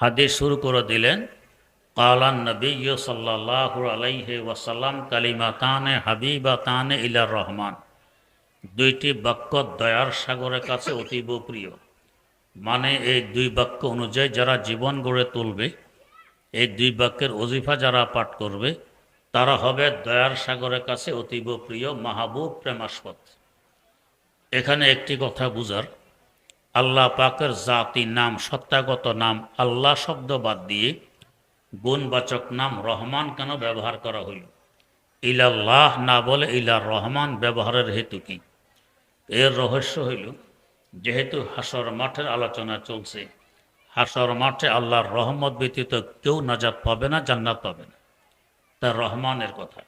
হাদিস শুরু করে দিলেন, কালান নবী সাল্লাহ আলাইহি ওয়াসাল্লাম কালিমাতানে হাবিবাতানে ইলার রহমান। দুইটি বাক্য দয়ার সাগরের কাছে অতীব প্রিয়। মানে এই দুই বাক্য অনুযায়ী যারা জীবন গড়ে তুলবে, এই দুই বাক্যের অজিফা যারা পাঠ করবে, তারা হবে দয়ার সাগরের কাছে অতীব প্রিয়, মাহবুব প্রেমাস্পদ। এখানে একটি কথা বুঝার আল্লাহ পাকের জাতি নাম, সত্তাগত নাম, আল্লাহ শব্দ বাদ দিয়ে গুণবাচক নাম রহমান কেন ব্যবহার করা হইল? ইলাল্লাহ না বলে ইলা রহমান ব্যবহারের হেতু কি? এর রহস্য হইল, যেহেতু হাসর মাঠের আলোচনা চলছে, হাসর মাঠে আল্লাহর রহমত ব্যতীত কেউ নাজাত পাবে না, জান্নাত পাবে না। তার রহমানের কথা।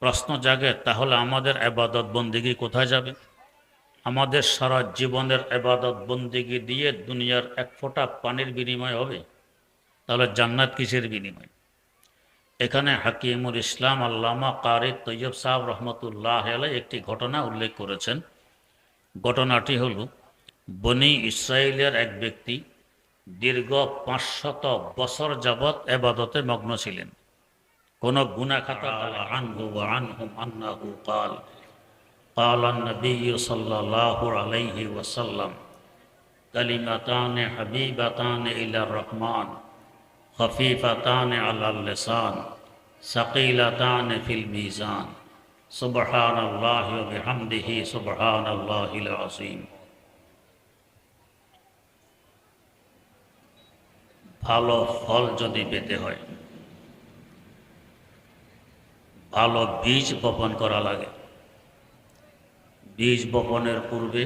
প্রশ্ন জাগে, তাহলে আমাদের আবাদত বন্দিগি কোথায় যাবে? আমাদের সারা জীবনের এবাদত বন্দিগি দিয়ে দুনিয়ার এক ফোঁটা পানির বিনিময় হবে। তাহলে জান্নাত কিসের বিনিময়? এখানে হাকিমুল ইসলাম আল্লামা কারি তৈয়ব সাহেব রহমতুল্লাহ আলাই একটি ঘটনা উল্লেখ করেছেন। ঘটনাটি হল, বনি ইসরায়েলের এক ব্যক্তি দীর্ঘ পাঁচশত বছর যাবৎ এবাদতে মগ্ন ছিলেন। কোন গুণাখাতা আনহু আনহুম আন্নাহু কাল قال النبي صلى الله عليه وسلم كلمتان حبيبتان إلى الرحمن خفيفتان على اللسان ثقيلتان في الميزان سبحان الله وبحمده سبحان الله العظيم ভালো ফল যদি পেতে হয় ভালো বীজ বপন করা লাগে বীজ বপনের পূর্বে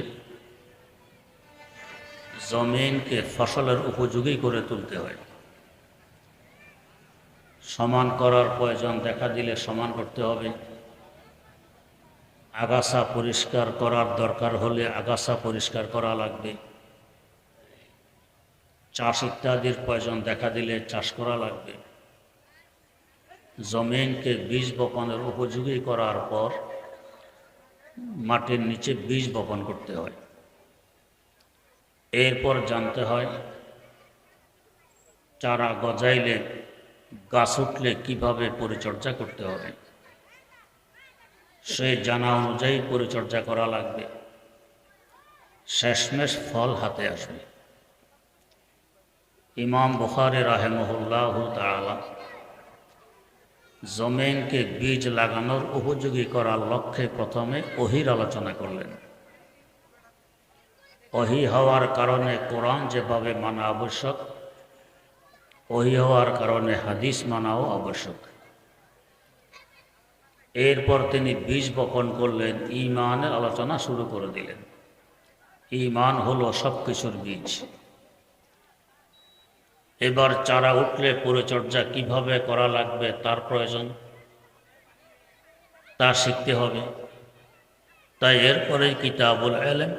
জমিনকে ফসলের উপযোগী করে তুলতে হয়। সমান করার প্রয়োজন দেখা দিলে সমান করতে হবে। আগাছা পরিষ্কার করার দরকার হলে আগাছা পরিষ্কার করা লাগবে। চাষ ইত্যাদির প্রয়োজন দেখা দিলে চাষ করা লাগবে। জমিনকে বীজ বপনের উপযোগী করার পর মাটির নিচে বীজ বপন করতে হয়। এরপর জানতে হয়, চারা গজাইলে, গাছ উঠলে কীভাবে পরিচর্যা করতে হবে? সে জানা অনুযায়ী পরিচর্যা করা লাগবে। শেষমেশ ফল হাতে আসবে। ইমাম বুখারি রাহেমহুল্লাহ তালা জমিনকে বীজ লাগানোর উপযোগী করার লক্ষ্যে প্রথমে অহির আলোচনা করলেন। অহি হওয়ার কারণে কোরআন যেভাবে মানা আবশ্যক, ওহি হওয়ার কারণে হাদিস মানাও আবশ্যক। এরপর তিনি বীজ বপন করলেন ইমানের আলোচনা শুরু করে দিলেন। ইমান হলো সব কিছুর বীজ। এবার চারা উঠলে পরিচর্যা কীভাবে করা লাগবে তার প্রয়োজন। তা শিখতে হবে। তাই এরপরে কিতাবুল এলেম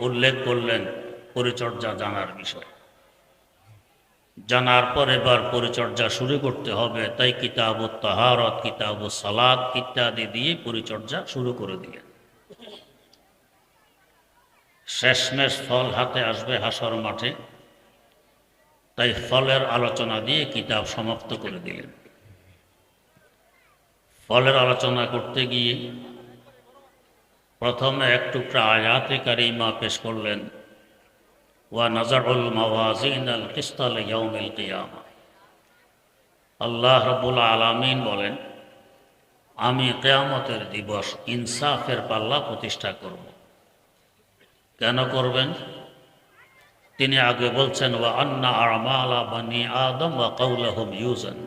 উল্লেখ করলেন পরিচর্যা জানার বিষয়। জানার পর এবার পরিচর্যা শুরু করতে হবে। তাই কিতাব তাহারত কিতাব সালাদ ইত্যাদি দিয়ে পরিচর্যা শুরু করে দিলেন। শেষমেশ ফল হাতে আসবে হাসর মাঠে। তাই ফলের আলোচনা দিয়ে কিতাব সমাপ্ত করে দিলেন। ফলের আলোচনা করতে গিয়ে প্রথমে এক টুকরা আয়াতে কারিমা পেশ করলেন, ওয়া নাজারুল মাওয়াজিন আল কিস্তাল ইয়াউমিল কিয়ামা। আল্লাহ রবুল আলামিন বলেন, আমি কেয়ামতের দিবস ইনসাফের পাল্লা প্রতিষ্ঠা করব। কেন করবেন? তিনি আগে বলছেন, ওয়া আন্না আমালা বানি আদম ওয়া কৌলাহম ইউজন।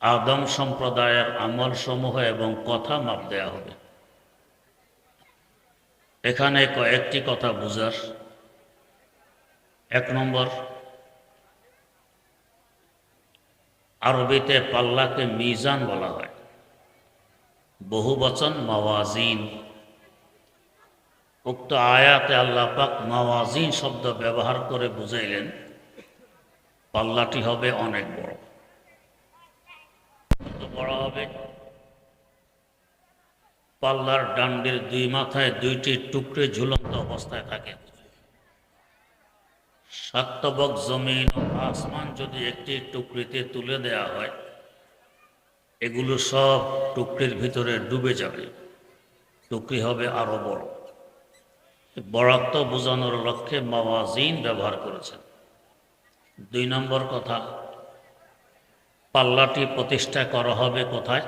আদম সম্প্রদায়ের আমল সমূহ এবং কথা মাপ দেয়া হবে। এখানে কয়েকটি কথা বুঝার। এক নম্বর, আরবিতে পাল্লাকে মিজান বলা হয়। বহু বচন মাওয়াজিন উক্ত আয়াতে আল্লাহ পাক মাওয়াজিন শব্দ ব্যবহার করে বুঝাইলেন, পাল্লাটি হবে অনেক বড়। বড় হবে? পাল্লার ডান্ডির দুই মাথায় দুইটি টুকরে ঝুলন্ত অবস্থায় থাকে। সাতবক জমিন ও আসমান যদি একটি টুকরিতে তুলে দেয়া হয়, এগুলো সব টুকরির ভিতরে ডুবে যাবে। টুকরি হবে আরও বড়। বরাত্ম বোঝানোর লক্ষ্যে মাওয়াজিন ব্যবহার করেছেন। দুই নম্বর কথা, পাল্লাটি প্রতিষ্ঠা করা হবে কোথায়?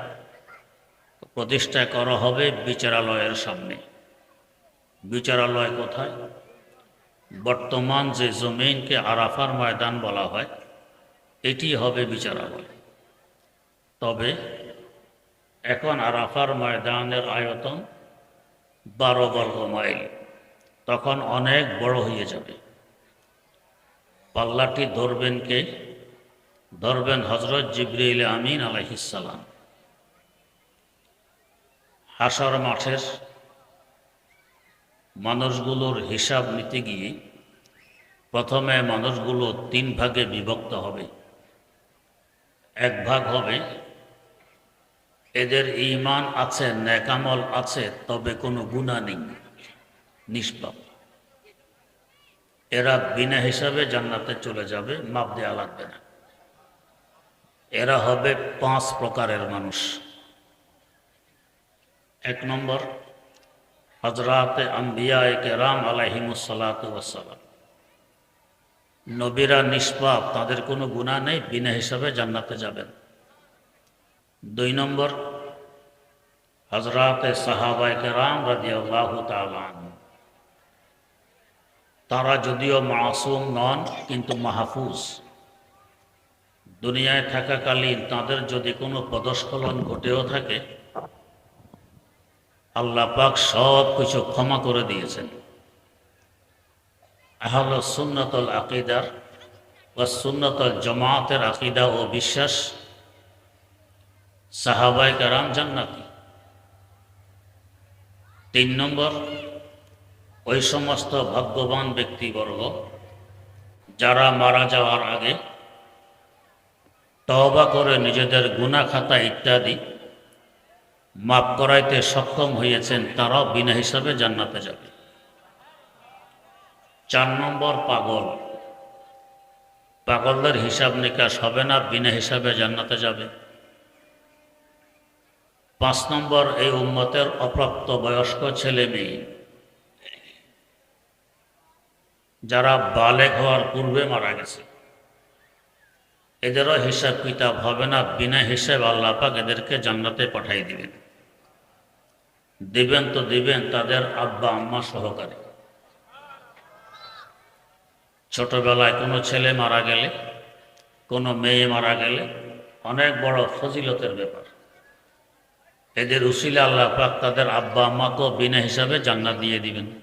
প্রতিষ্ঠা করা হবে বিচারালয়ের সামনে। বিচারালয় কোথায়? বর্তমান যে জমিনকে আরাফার ময়দান বলা হয়, এটি হবে বিচারালয়। তবে এখন আরাফার ময়দানের আয়তন বারো বর্গ মাইল। তখন অনেক বড় হয়ে যাবে। পাল্লাটি ধরবেন কে? ধরবেন হজরত জিবরিল আমিন আলাইহিসালাম হাসর মাঠের মানুষগুলোর হিসাব নিতে গিয়ে প্রথমে মানুষগুলো তিন ভাগে বিভক্ত হবে। এক ভাগ হবে, এদের ইমান আছে ন্যাকামল আছে, তবে কোনো গুণা নেই। নিষ্পাপ। এরা বিনা হিসাবে জান্নাতে চলে যাবে, মাপ দেওয়া লাগবে না। এরা হবে পাঁচ প্রকারের মানুষ। এক নম্বর হজরাতে আম্বিয়া কেরাম আলাহিমুসালাতাম নবীরা নিষ্পাপ, তাদের কোনো গুণা নেই, বিনা হিসাবে জান্নাতে যাবেন। দুই নম্বর হজরাতে সাহাবাই কেরাম রাজি আল্লাহ তালান তারা যদিও মাসুম নন, কিন্তু মাহফুজ। দুনিয়ায় থাকাকালীন তাদের যদি কোনো পদস্খলন ঘটেও থাকে, আল্লাহ পাক সব কিছু ক্ষমা করে দিয়েছেন। আহল সুন্নতল আকিদার বা সুন্নতল জমাতের আকিদা ও বিশ্বাস সাহাবাই কারাম জান্নাতি। তিন নম্বর ওই সমস্ত ভাগ্যবান ব্যক্তিবর্গ যারা মারা যাওয়ার আগে তহবা করে নিজেদের গুণা খাতা ইত্যাদি মাপ করাইতে সক্ষম হয়েছেন, তারাও বিনা হিসাবে জান্নাতে যাবে। চার নম্বর পাগল। পাগলদের হিসাব নিকাশ হবে না, বিনা হিসাবে জান্নাতে যাবে। পাঁচ নম্বর, এই উম্মতের অপ্রাপ্ত বয়স্ক ছেলে মেয়ে। যারা বালেক হওয়ার পূর্বে মারা গেছে। এদেরও হিসাব কিতাব হবে না, বিনা হিসাব আল্লাহ পাক এদেরকে জান্নাতে পাঠাই দিবেন। দিবেন তো দিবেন, তাদের আব্বা আম্মা সহকারে। ছোটবেলায় কোনো ছেলে মারা গেলে, কোনো মেয়ে মারা গেলে, অনেক বড় ফজিলতের ব্যাপার। এদের উসিলে আল্লাহ পাক তাদের আব্বা আম্মাকেও বিনা হিসাবে জান্নাত দিয়ে দিবেন।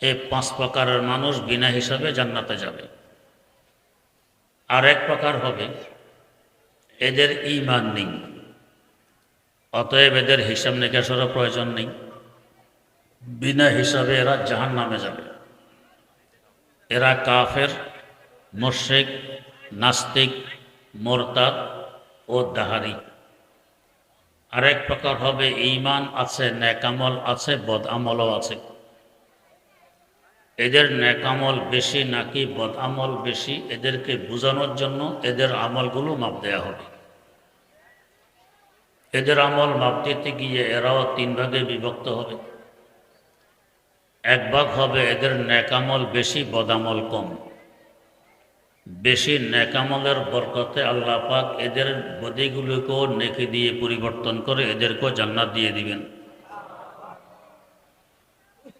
এই পাঁচ প্রকারের মানুষ বিনা হিসাবে জান্নাতে যাবে। আর এক প্রকার হবে, এদের ইমান নেই। অতএব এদের হিসাব নিকাশেরও প্রয়োজন নেই। বিনা হিসাবে এরা জাহান নামে যাবে। এরা কাফের মোর্শেক নাস্তিক, মোরতাদ ও দাহারি। আরেক প্রকার হবে ইমান আছে ন্যাকামল আছে, বদ আমলও আছে। এদের ন্যাকামল বেশি নাকি বদ আমল বেশি এদেরকে বোঝানোর জন্য এদের আমলগুলো মাপ দেয়া হবে। এদের আমল মাপ দিতে গিয়ে এরাও তিন ভাগে বিভক্ত হবে। এক ভাগ হবে এদের ন্যাকামল বেশি বদামল কম। বেশি ন্যাকামলের বরকতে আল্লাহ পাক এদের বদিগুলোকেও নেকি দিয়ে পরিবর্তন করে এদেরকেও জান্নাত দিয়ে দিবেন।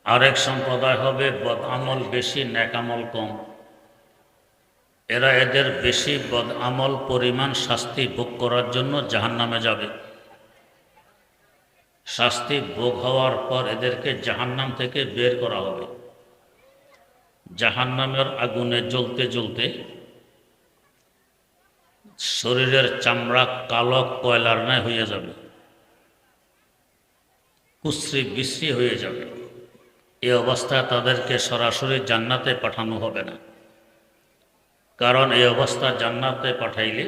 আরেক সম্প্রদায় হবে বদ আমল বেশি, ন্যাকামল কম। এরা এদের বেশি বদ আমল পরিমাণ শাস্তি ভোগ করার জন্য জাহান নামে যাবে। শাস্তি ভোগ হওয়ার পর এদেরকে জাহান্নাম থেকে বের করা হবে। জাহান্নামের আগুনে জ্বলতে জ্বলতে শরীরের চামড়া কালো কয়লার ন্যায় হয়ে যাবে। কুশ্রী বিশ্রী হয়ে যাবে। এই অবস্থায় তাদেরকে সরাসরি জান্নাতে পাঠানো হবে না। কারণ এই অবস্থা জান্নাতে পাঠাইলে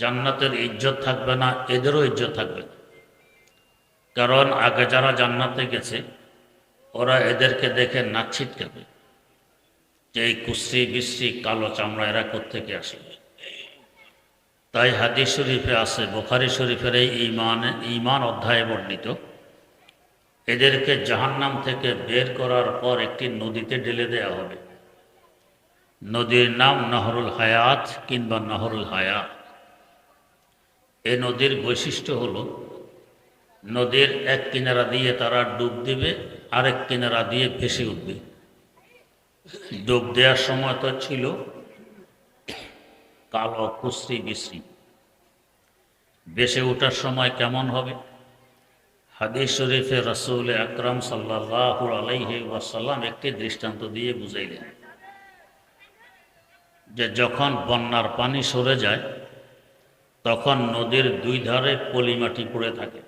জান্নাতের ইজ্জত থাকবে না, এদেরও ইজ্জত থাকবে না। কারণ আগে যারা জান্নাতে গেছে, ওরা এদেরকে দেখে নাচ্ছিট খাবে যে এই কুশ্রি বিশ্রী কালো চামড়া এরা কোথেকে আসবে? তাই হাদিস শরীফে আছে, বোখারি শরীফের এই ইমান ইমান অধ্যায়ে বর্ণিত এদেরকে জাহান্নাম থেকে বের করার পর একটি নদীতে ঢেলে দেওয়া হবে। নদীর নাম নহরুল হায়াত কিংবা নহরুল হায়াত এ নদীর বৈশিষ্ট্য হলো, নদীর এক কিনারা দিয়ে তারা ডুব দিবে, আরেক কিনারা দিয়ে ভেসে উঠবে। ডুব দেওয়ার সময় তো ছিল কালো কুশ্রি বিশ্রী বেসে ওঠার সময় কেমন হবে? হাদিস শরীফে রসুল আকরাম সাল্লাহ আলাইহি ওয়াসাল্লাম একটি দৃষ্টান্ত দিয়ে বুঝাইলেন যে যখন বন্যার পানি সরে যায়, তখন নদীর দুই ধারে পলিমাটি পড়ে থাকে।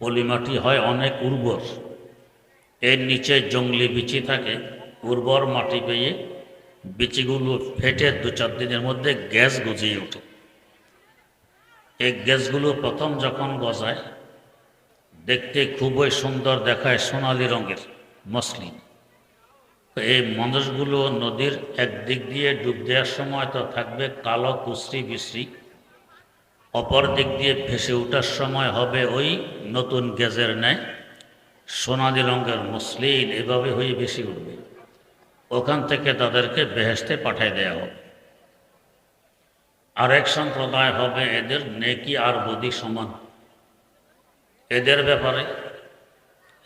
পলিমাটি হয় অনেক উর্বর। এর নিচে জঙ্গলি বিচি থাকে। উর্বর মাটি পেয়ে বিচিগুলো ফেটে দু চার দিনের মধ্যে গ্যাস গজিয়ে ওঠে। এই গ্যাসগুলো প্রথম যখন গজায় দেখতে খুবই সুন্দর দেখায় সোনালি রঙের মসলিন। এই মানুষগুলো নদীর একদিক দিয়ে ডুব দেওয়ার সময় তো থাকবে কালো কুশ্রি বিশ্রী। অপর দিক দিয়ে ভেসে ওঠার সময় হবে ওই নতুন গ্যাসের ন্যায় সোনালি রঙের মসলিন, এভাবে হয়ে বেশি উঠবে। ওখান থেকে তাদেরকে বেহেস্তে পাঠিয়ে দেওয়া হবে। আরেক সম্প্রদায় হবে এদের নেকি আর বদি সমান। এদের ব্যাপারে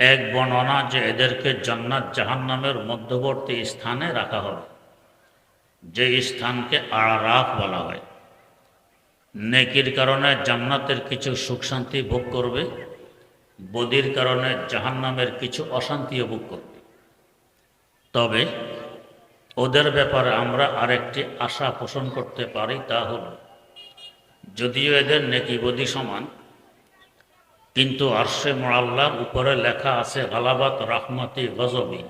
এক বর্ণনা যে এদেরকে জান্নাত জাহান্নামের মধ্যবর্তী স্থানে রাখা হবে। যে স্থানকে আরাফ বলা হয়। নেকির কারণে জান্নাতের কিছু সুখ শান্তি ভোগ করবে, বদির কারণে জাহান্নামের কিছু অশান্তিও ভোগ করবে। তবে ওদের ব্যাপারে আমরা আরেকটি আশা পোষণ করতে পারি তা হল, যদিও এদের নেকি বদি সমান কিন্তু আরশে মোরাল্লার উপরে লেখা আছে, গালাবাত, রহমতি, গজবি।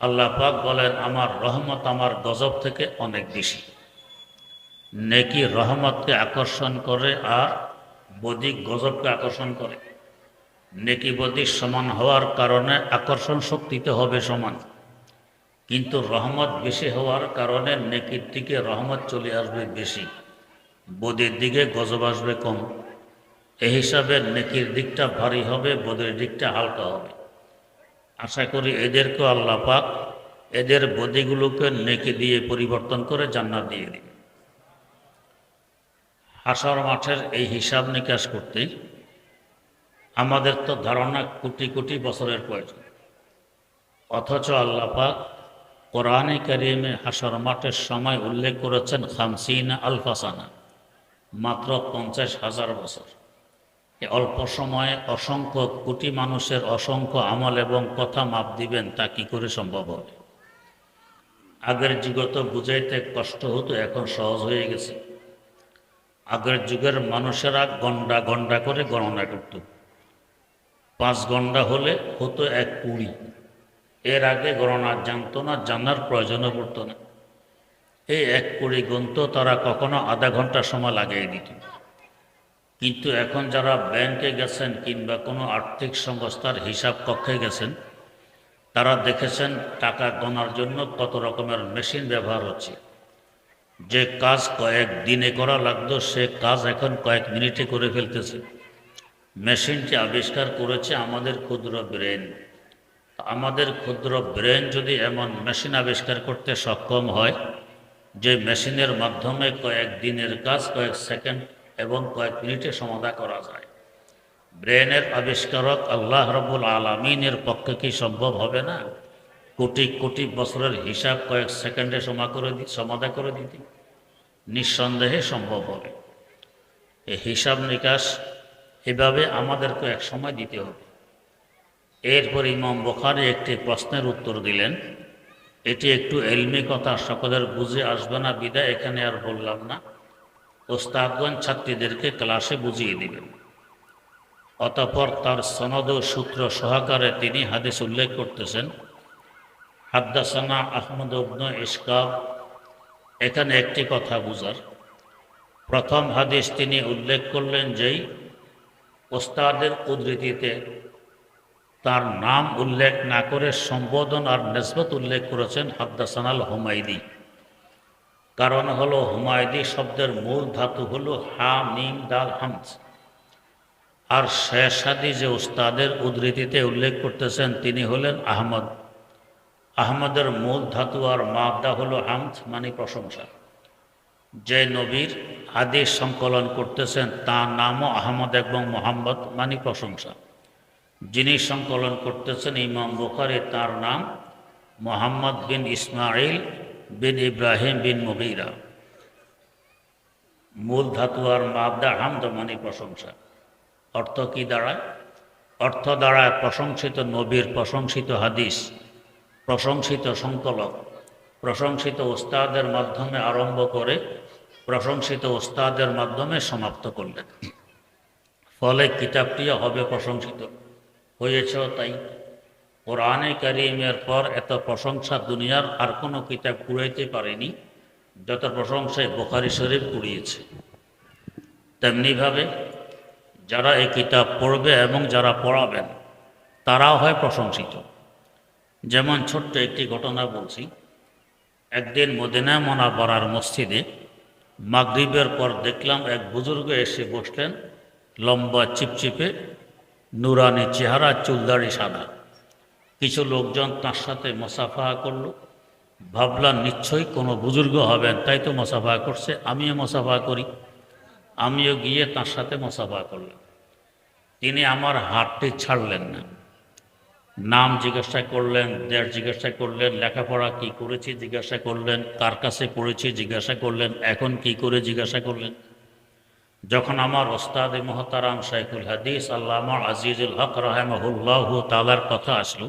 আল্লাহ পাক বলেন, আমার রহমত আমার গজব থেকে অনেক বেশি। নেকি রহমতকে আকর্ষণ করে আর বদিক গজবকে আকর্ষণ করে। নেকি বদিক সমান হওয়ার কারণে আকর্ষণ শক্তিতে হবে সমান। কিন্তু রহমত বেশি হওয়ার কারণে নেকির দিকে রহমত চলে আসবে বেশি। বদির দিকে গজব আসবে কম। এই হিসাবে নেকির দিকটা ভারী হবে, বদের দিকটা হালকা হবে। আশা করি এদেরকে আল্লাহ পাক এদের বদিগুলোকে নেকি দিয়ে পরিবর্তন করে জান্নাত দিয়ে দিবে। হাসার মাঠের এই হিসাব নিকাশ করতে আমাদের তো ধারণা কোটি কোটি বছরের প্রয়োজন। অথচ আল্লাহ পাক কোরআনে কারিমে হাসার মাঠের সময় উল্লেখ করেছেন খামসিনা আলফাসানা, মাত্র পঞ্চাশ হাজার বছর। অল্প সময়ে অসংখ্য কোটি মানুষের অসংখ্য আমল এবং কথা মাপ দিবেন, তা কি করে সম্ভব হবে? আগের যুগে তো বুঝাইতে কষ্ট হতো, এখন সহজ হয়ে গেছে। আগের যুগের মানুষেরা গন্ডা গন্ডা করে গণনা করত। পাঁচ গন্ডা হলে হতো এক কুড়ি। এর আগে গণনা জানতো না, জানার প্রয়োজনও পড়তো না। এই এক কুড়ি গন্ত তারা কখনো আধা ঘণ্টা সময় লাগিয়ে দিত। কিন্তু এখন যারা ব্যাংকে গেছেন কিংবা কোনো আর্থিক সংস্থার হিসাব কক্ষে গেছেন, তারা দেখেছেন টাকা গণার জন্য কত রকমের মেশিন ব্যবহার হচ্ছে। যে কাজ কয়েক দিনে করা লাগতো, সে কাজ এখন কয়েক মিনিটে করে ফেলতেছে। মেশিনটি আবিষ্কার করেছে আমাদের ক্ষুদ্র ব্রেন। আমাদের ক্ষুদ্র ব্রেন যদি এমন মেশিন আবিষ্কার করতে সক্ষম হয়, যে মেশিনের মাধ্যমে কয়েক দিনের কাজ, কয়েক সেকেন্ড এবং কয়েক মিনিটে সমাধা করা যায়। ব্রেনের আবিষ্কারক আল্লাহ রবুল আলমিনের পক্ষে কি সম্ভব হবে না? কোটি কোটি বছরের হিসাব কয়েক সেকেন্ডে সমা করে দি সমাধা করে দিতে। নিঃসন্দেহে সম্ভব হবে। এই হিসাব নিকাশ এভাবে আমাদেরকে এক সময় দিতে হবে। এরপর ইমাম বখারি একটি প্রশ্নের উত্তর দিলেন, এটি একটু এলমি কথা, সকলের বুঝে আসবে না, বিদায় এখানে আর বললাম না। ওস্তাদগঞ্জ ছাত্রীদেরকে ক্লাসে বুঝিয়ে দিবেন। অতপর তার সনদ সূত্র সহকারে তিনি হাদিস উল্লেখ করতেছেন। হাদ্দাসানা আহমদ উবন ইসকাব এখানে একটি কথা বুঝার। প্রথম হাদিস তিনি উল্লেখ করলেন যেই ওস্তাদের উদ্ধৃতিতে তার নাম উল্লেখ না করে সম্বোধন আর নেসবত উল্লেখ করেছেন হাদ্দাসানাল হুমায়দি কারণ হলো হুমায়দি শব্দের মূল ধাতু হলো হা, মিম দাল হামস আর শেষাদি যে উস্তাদের উদ্ধৃতিতে উল্লেখ করতেছেন, তিনি হলেন আহমদ। আহমদের মূল ধাতু আর মাদা হলো হামদ মানে প্রশংসা। যে নবীর হাদিস সংকলন করতেছেন, তার নামও আহমদ এবং মোহাম্মদ মানে প্রশংসা। যিনি সংকলন করতেছেন ইমাম বুখারি, তার নাম মোহাম্মদ বিন ইসমাইল বিন ইব্রাহিম বিন মুগিরা। মূল ধাতু আর মাবদা হামদ মানে প্রশংসা। অর্থ কি দাঁড়ায়? অর্থ দাঁড়ায় প্রশংসিত নবীর প্রশংসিত হাদিস, প্রশংসিত সংকলক, প্রশংসিত ওস্তাদের মাধ্যমে আরম্ভ করে প্রশংসিত ওস্তাদের মাধ্যমে সমাপ্ত করলেন। ফলে কিতাবটিও হবে প্রশংসিত। হয়েছেও তাই। কোরআনে করিমের পর এত প্রশংসা দুনিয়ার আর কোনো কিতাব কুড়াইতে পারেনি, যত প্রশংসায় বোখারি শরীফ কুড়িয়েছে তেমনিভাবে যারা এই কিতাব পড়বে এবং যারা পড়াবেন, তারাও হয় প্রশংসিত। যেমন ছোট্ট একটি ঘটনা বলছি। একদিন মদিনা মোনাবারার মসজিদে মাগরিবের পর দেখলাম এক বুজুর্গ এসে বসলেন, লম্বা, চিপচিপে, নুরানি চেহারা, চুলদাড়ি সাদা। কিছু লোকজন তার সাথে মোসাফা করল। ভাবলাম, নিশ্চয়ই কোনো বুজুর্গ হবেন, তাই তো মোসাফা করছে। আমিও মোসাফা করি। আমিও গিয়ে তার সাথে মোসাফা করলাম। তিনি আমার হাতটি ছাড়লেন না। নাম জিজ্ঞাসা করলেন দেড় জিজ্ঞাসা করলেন, লেখাপড়া কি করেছি জিজ্ঞাসা করলেন, কার কাছে পড়েছি জিজ্ঞাসা করলেন, এখন কি করে জিজ্ঞাসা করলেন। যখন আমার ওস্তাদ মহতারাম শাইখুল হাদিস আল্লামা আজিজুল হক রাহেমহুল্লাহ তালার কথা আসলো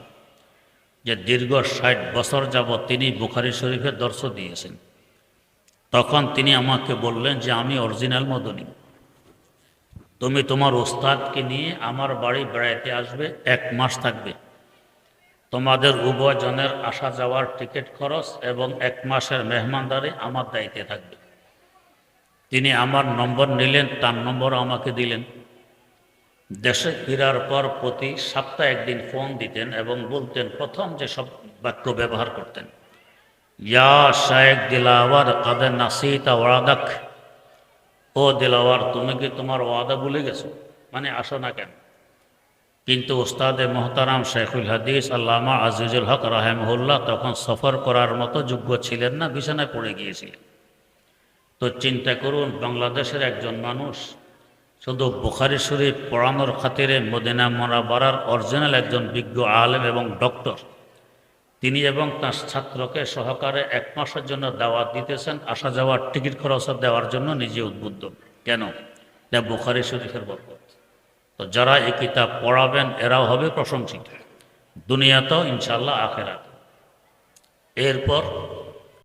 যে দীর্ঘ ষাট বছর যাবৎ তিনি বুখারি শরীফের দর্শ দিয়েছেন। তখন তিনি আমাকে বললেন যে, আমি অরিজিনাল মদনী। তুমি তোমার ওস্তাদকে নিয়ে আমার বাড়ি বেড়াইতে আসবে, এক মাস থাকবে। তোমাদের উভয়জনের আসা যাওয়ার টিকিট খরচ এবং এক মাসের মেহমানদারি আমার দায়িত্বে থাকবে। তিনি আমার নম্বর নিলেন, তার নম্বর আমাকে দিলেন। দেশে ফেরার পর প্রতি সপ্তাহে একদিন ফোন দিতেন এবং বলতেন, প্রথম যে সব বাক্য ব্যবহার করতেন, ইয়া শায়েক দিলাওয়ার কাদের নাসিতা ওয়াদাক। ও দিলাওয়ার তুমি কি তোমার ওয়াদা ভুলে গেছো? মানে আসো না কেন? কিন্তু ওস্তাদে মোহতারাম শেখুল হাদিস, আল্লামা আজিজুল হক রাহেমহুল্লাহ তখন সফর করার মতো যোগ্য ছিলেন না, বিছানায় পড়ে গিয়েছিলেন। তো চিন্তা করুন, বাংলাদেশের একজন মানুষ শুধু বুখারি শরীফ পড়ানোর খাতিরে মদিনা মোনাবারার অরিজিনাল একজন বিজ্ঞ আলেম এবং ডক্টর। তিনি এবং তার ছাত্রকে সহকারে এক মাসের জন্য দাওয়াত দিতেছেন, আসা যাওয়ার টিকিট খরচ দেওয়ার জন্য নিজে উদ্বুদ্ধ। কেন? যা বুখারি শরীফের বরকত। তো যারা এই কিতাব পড়াবেন, এরাও হবে প্রশংসিত। দুনিয়াতেও ইনশাল্লাহ আখেরাত। এরপর